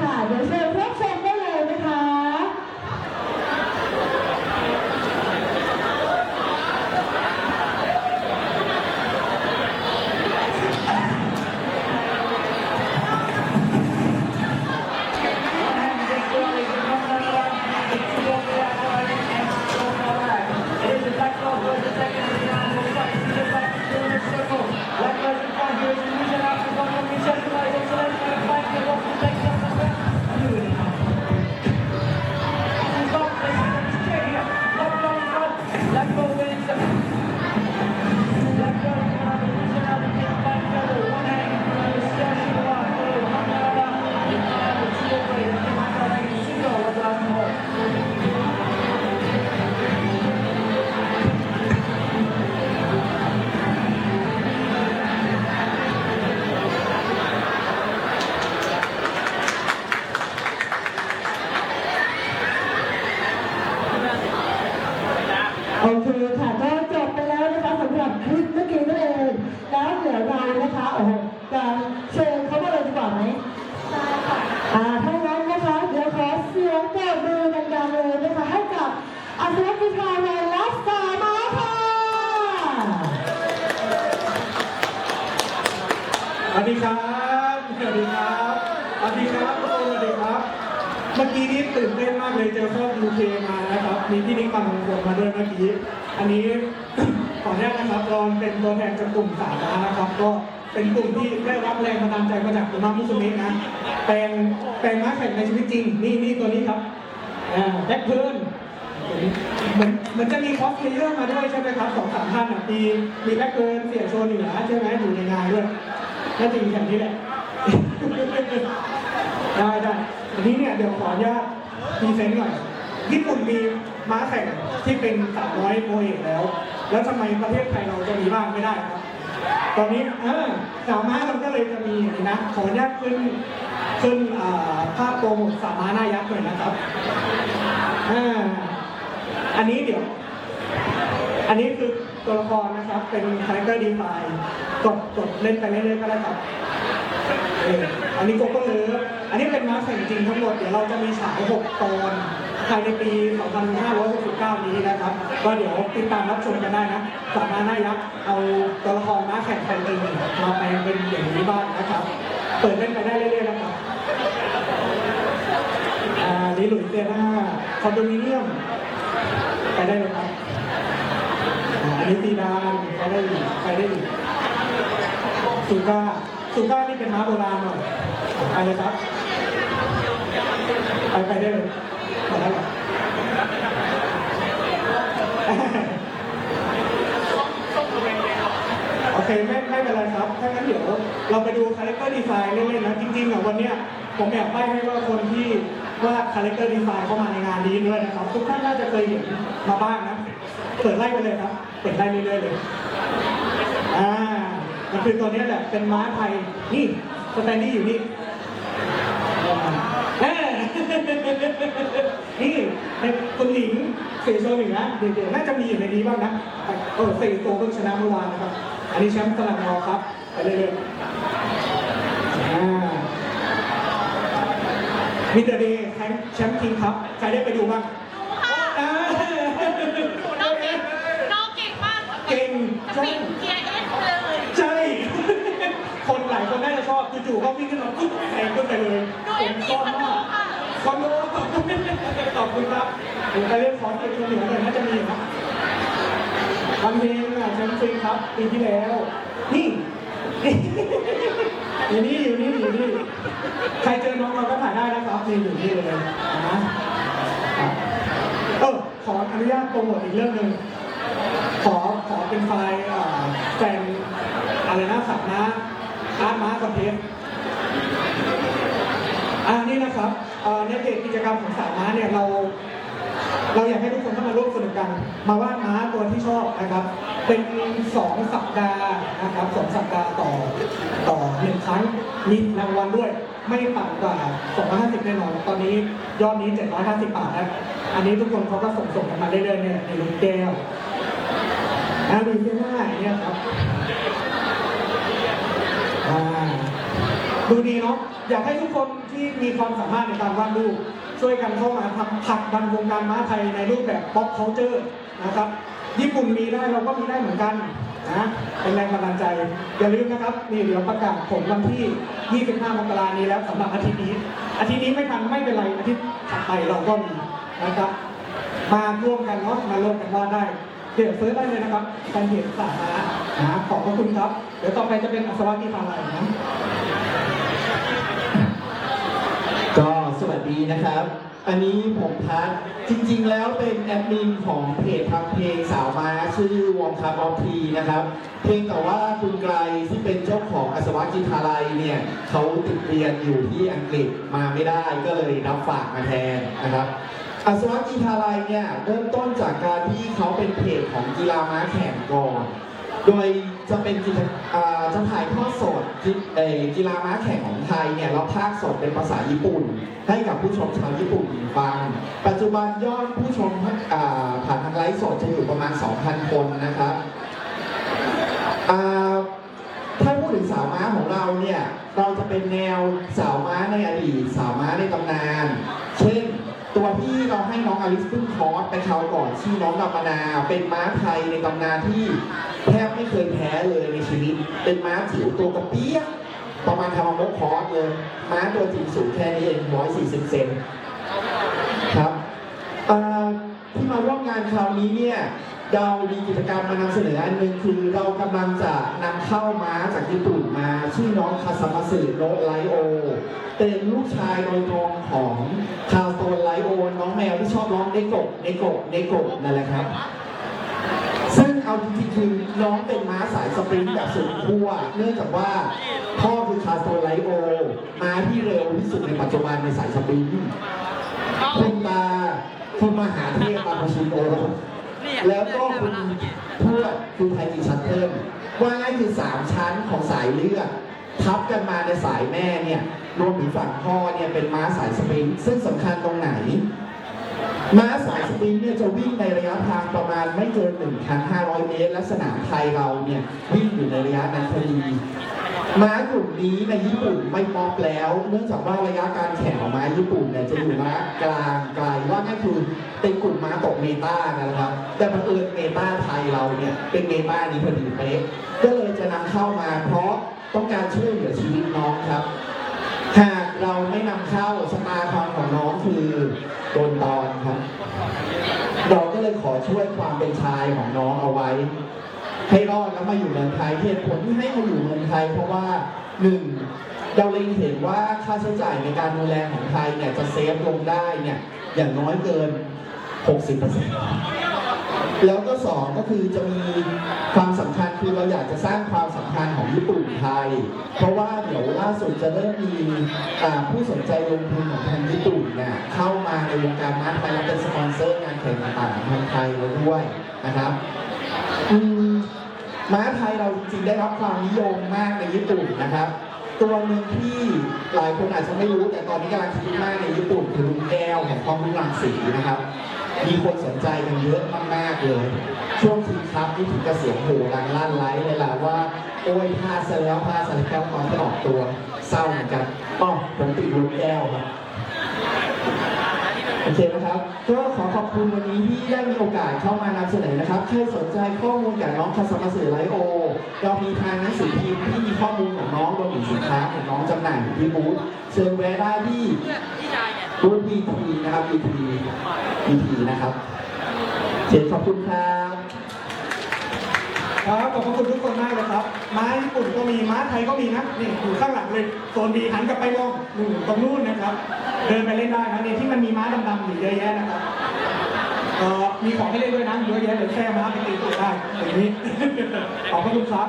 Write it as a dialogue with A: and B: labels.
A: ค่ะเดี๋ โอเคค่ะก็จบไปแล้วนะคะสำหรับคลิปเมื่อกี้นั่นเองแล้วเดี๋ยวเรานะคะโอ้โหจะเชิญเขามาเลยดีกว่าไหมได้ค่ะอ่าถ้างั้นนะคะเดี๋ยวขอเสียงปรบมือดังๆเลยนะคะให้กับอาชีพพิธานันท์และสามาค่ะ
B: สวัสดีครับสวัสดีครับสวัสดีครับทุกคนสวัสดีครับเมื่อกี้นี้ตื่นเต้นมากเลยเจอครอบยูเคมานะครับ มีพี่นิกปังคงมาด้วยเมื่อกี้ อันนี้ ขออนุญาตนะครับรอนเป็นตัวแทนจากกลุ่มสามานะครับ ก็เป็นกลุ่มที่ได้รับแรงบันดาลใจมาจากคุณมามุสมินะแปลงแปลงม้าแข่งในชีวิตจริง นี่นี่ตัวนี้ครับอ่าแบ็คเพิร์นเหมือนเหมือนจะมีคอสเพลเยอร์มาด้วยใช่ไหมครับสองสามท่านอะมีมีแบ็คเกิร์นเสียโชว์เหนือใช่ไหมอยู่ในงานด้วยน่าจะอยู่แถวนี้แหละ ได้ได้ ทีนี้เนี่ยเดี๋ยวขออนุญาตพรีเซนต์หน่อยญี่ปุ่นมีม้าแข่งที่เป็น300โมเอกแล้ว แล้วทำไมประเทศไทยเราจะมีบ้างไม่ได้ครับ ตอนนี้เออสาวม้าเราก็เลยจะมีนี้นะขออนุญาตขึ้นขึ้นอ่าภาพโปรโมทสาวม้าหน้ายักษ์หน่อยนะครับอ่าอันนี้เดี๋ยว อันนี้คือตัวละครนะครับเป็นคาแรคเตอร์ดีไซน์กดกดเล่นไปเรื่อยๆก็ได้ครับ อันนี้โกโก้เลิฟอันนี้เป็นม้าแข่งจริงทั้งหมด เดี๋ยวเราจะมีฉาย 6 ตอนภายในปี 2569 นี้นะครับ ก็เดี๋ยวติดตามรับชมกันได้นะสามารถน่ายักษ์เอาตัวละครม้าแข่งไทยเองมาแปลงเป็นอย่างนี้บ้างนะครับ เปิดเล่นไปได้เรื่อยๆนะครับอ่านี่หลุยเซน่าคอนโดมิเนียม ไปได้เลยครับอันนี้ซีดานไปได้อีกไปได้อีกซูก้า ซูก้านี่เป็นม้าโบราณหน่อยไปเลยครับ ไปไปได้เลยไปได้โอเคไม่ไม่เป็นไรครับถ้างั้นเดี๋ยวเราไปดูคาแรคเตอร์ดีไซน์เล่นๆนะจริงๆอะวันเนี้ยผมแอบใบ้ให้ว่าคนที่วาดคาแรคเตอร์ดีไซน์เข้ามาในงานนี้ด้วยนะครับทุกท่านน่าจะเคยเห็นมาบ้างนะเปิดไล่ไปเลยครับ เปิดไล่เรื่อยๆเลยอ่า มันคือตัวนี้แหละ เป็นม้าไทย นี่สแตนดี้อยู่นี่นี่เป็นคุณหลิงเสียโชว์หนึ่งนะเดี๋ยวๆน่าจะมีอยู่ในนี้บ้างนะเออเสียโชว์เพิ่งชนะเมื่อวานนะครับ อันนี้แชมป์ตลาดนอครับไปเรื่อยๆมิเตอร์เดย์แชมป์คิงครับ ใครได้ไปดูบ้างอ่า
C: น้องเก่งน้องเก่งมาก
B: เก่ง
C: จะปิดเกียร์เอสเลย
B: ใช่ คนหลายคนน่าจะชอบจู่ ๆก็วิ่งขึ้นมาปุ๊บแทงขึ้นไปเลย
C: ดูเอฟซีคอนโดค่
B: คอนโดขอบคุณขอบคุณครับผมไปเล่นคอนเสิร์ตเหนือเลยน่าจะมีครับวันเพลงอะแชมป์ฟรีครับปีที่แล้ว นี่อยู่นี่อยู่นี่อยู่นี่ใครเจอน้องเราก็ถ่ายได้นะครับนี่อยู่นี่เลยนะเออขออนุญาตโปรโมทอีกเรื่องหนึ่งขอขอเป็นไฟล์แฟนอะไรนะสับนะอาร์ตมาร์คอนเทนต์ นะครับในเพจกิจกรรมของสายม้าเนี่ยเรา เราอยากให้ทุกคนเข้ามาร่วมสนุกกัน มาวาดม้าตัวที่ชอบนะครับ เป็นสองสัปดาห์นะครับสองสัปดาห์ต่อต่อหนึ่งครั้งมีรางวัลด้วยไม่ต่ำกว่า 250 แน่นอน ตอนนี้ยอดนี้ 750 บาทนะอันนี้ทุกคนเขาก็ส่งส่งกันมาเรื่อยๆเนี่ยในลูกแก้วอ่าดูเสื้อผ้าอย่าเนี่ยครับอ่า ดูดีเนาะอยากให้ทุกคนที่มีความสามารถในการวาดรูปช่วยกันเข้ามาผลักผลักดันวงการม้าไทยในรูปแบบ pop culture นะครับญี่ปุ่นมีได้เราก็มีได้เหมือนกันนะเป็นแรงบันดาลใจ อย่าลืมนะครับนี่เดี๋ยวประกาศผลวันที่ 25 มกรานี้แล้วสำหรับอาทิตย์นี้ อาทิตย์นี้ไม่ทันไม่เป็นไรอาทิตย์ถัดไปเราก็มีนะครับ มาร่วมกันเนาะมาร่วมกันวาดได้ เดี๋ยวเซิร์ชได้เลยนะครับแฟนเพจสาธารณะขอบพระคุณครับ เดี๋ยวต่อไปจะเป็นอัศวะที่ทาลัยนะ
D: ก็สวัสดีนะครับ อันนี้ผมพัดจริงๆ แล้วเป็นแอดมินของเพจทำเพลงสาวมาชื่อวงคาร์บอทีนะครับ เพียงแต่ว่าคุณไกรที่เป็นเจ้าของอัศวะจิตาลัยเนี่ยเขาติดเรียนอยู่ที่อังกฤษมาไม่ได้ก็เลยรับฝากมาแทนนะครับอัศวะจิตาลัยเนี่ยเริ่มต้นจากการที่เขาเป็นเพจของกีฬาม้าแข่งก่อน โดย จะเป็นกิจอ่าจะถ่ายทอดสดกีเอ่อกีฬาม้าแข่งของไทยเนี่ยเราพากย์สดเป็นภาษาญี่ปุ่น ให้กับผู้ชมชาวญี่ปุ่นฟัง ปัจจุบันยอดผู้ชมอ่าผ่านทางไลฟ์สดจะอยู่ประมาณ 2,000 คนนะครับอ่าถ้าพูดถึงสาวม้าของเราเนี่ยเราจะเป็นแนวสาวม้าในอดีต สาวม้าในตำนาน เช่น ตัวที่เราให้น้องอลิสพึ่งคอร์สไปคราวก่อนชื่อน้องดำมนา เป็นม้าไทยในตำนานที่แทบไม่เคยแพ้เลยในชีวิต เป็นม้าจิ๋วตัวกระเปี้ยประมาณทำมามกคอร์สเลย ม้าตัวจิ๋วสูงแค่นี้เองน้อยสี่สิบเซนครับที่มาร่วมงานคราวนี้เนี่ย เรามีกิจกรรมมานำเสนออันหนึ่งคือเรากำลังจะนำเข้าม้าจากญี่ปุ่นมาชื่อน้องคาซามาสึโนไลโอ เป็นลูกชายโดยตรงของคาโตไลโอ น้องแมวที่ชอบร้องเนกะเนกะเนกะนั่นแหละครับ ซึ่งเอาจริงๆคือน้องเป็นม้าสายสปรินต์แบบสุดขั้วเนื่องจากว่าพ่อคือคาโตไลโอ ม้าที่เร็วที่สุดในปัจจุบันในสายสปรินต์คุณตาคุณมหาเทพมาพชิโอ แล้วก็คุณทวดคือไทจิชัตเทิลว่าง่ายคือสามชั้นของสายเลือดทับกันมาในสายแม่เนี่ยรวมถึงฝั่งพ่อเนี่ยเป็นม้าสายสปรินซึ่งสำคัญตรงไหน ม้าสายสปรินเนี่ยจะวิ่งในระยะทางประมาณไม่เกิน 1,500 เมตร และสนามไทยเราเนี่ยวิ่งอยู่ในระยะนั้นพอดีม้ากลุ่มนี้ในญี่ปุ่นไม่ป๊อปแล้ว เนื่องจากว่าระยะการแข่งของม้าญี่ปุ่นเนี่ยจะอยู่ม้ากลางกลาง เป็นกลุ่มม้าตกเมตานะครับ แต่บังเอิญเมตาไทยเราเนี่ยเป็นเมตานี้พอดีเป๊ะก็เลยจะนำเข้ามาเพราะต้องการช่วยเหลือชีวิตน้องครับ หากเราไม่นำเข้าชะตากรรมของน้องคือโดนตอนครับเราก็เลยขอช่วยความเป็นชายของน้องเอาไว้ ให้รอดแล้วมาอยู่เมืองไทยเหตุผลที่ให้มาอยู่เมืองไทย เพราะว่าหนึ่งเราเล็งเห็นว่าค่าใช้จ่ายในการดูแลของไทยเนี่ยจะเซฟลงได้เนี่ยอย่างน้อยเกิน 60%แล้วก็สองก็คือจะมีความสำคัญคือเราอยากจะสร้างความสัมพันธ์ของญี่ปุ่นไทย เพราะว่าเดี๋ยวล่าสุดจะเริ่มมีอ่าผู้สนใจลงทุนของทางญี่ปุ่นเนี่ยเข้ามาในวงการม้าไทยและเป็นสปอนเซอร์งานแข่งต่างๆของทางไทยเราด้วยนะครับอืมม้าไทยเราจริงๆได้รับความนิยมมากในญี่ปุ่นนะครับ ตัวหนึ่งที่หลายคนอาจจะไม่รู้แต่ตอนนี้กำลังคิดมากในญี่ปุ่นคือลุงแก้วแห่งความรุ่งรังสีนะครับ มีคนสนใจกันเยอะมากๆเลย ช่วงทีครับนี่ถึงกระเสียงโห่ดังลั่นไร้เลยล่ะว่า โอ้ยพลาดซะแล้วพลาดซะแล้วตอนที่ออกตัวเศร้าเหมือนกันอ๋อผมติดลุงแก้วครับโอเคนะครับก็ขอขอบคุณวันนี้ที่ได้มีโอกาสเข้ามานำเสนอนะครับใครสนใจข้อมูลกับน้องคาสมาสือไลโอเรามีทางหนังสือพิมพ์ที่มีข้อมูลของน้องรวมถึงสินค้าของน้องจำหน่ายที่บูธเชิญแวะได้ที่ บูธ BT นะครับ BT BT นะครับเชิญขอบคุณครับ
B: ครับขอบคุณทุกคนมากเลยครับ ม้าญี่ปุ่นก็มี ม้าไทยก็มีนะ นี่อยู่ข้างหลังเลย โซนบีหันกลับไปมองนู่นตรงนู้นนะครับ เดินไปเล่นได้นะเนี่ยที่มันมีม้าดำๆอยู่เยอะแยะนะครับมีของให้เล่นด้วยนะเยอะแยะเลยแค่ม้าไปตีตัวได้อย่างนี้ ขอบคุณครับ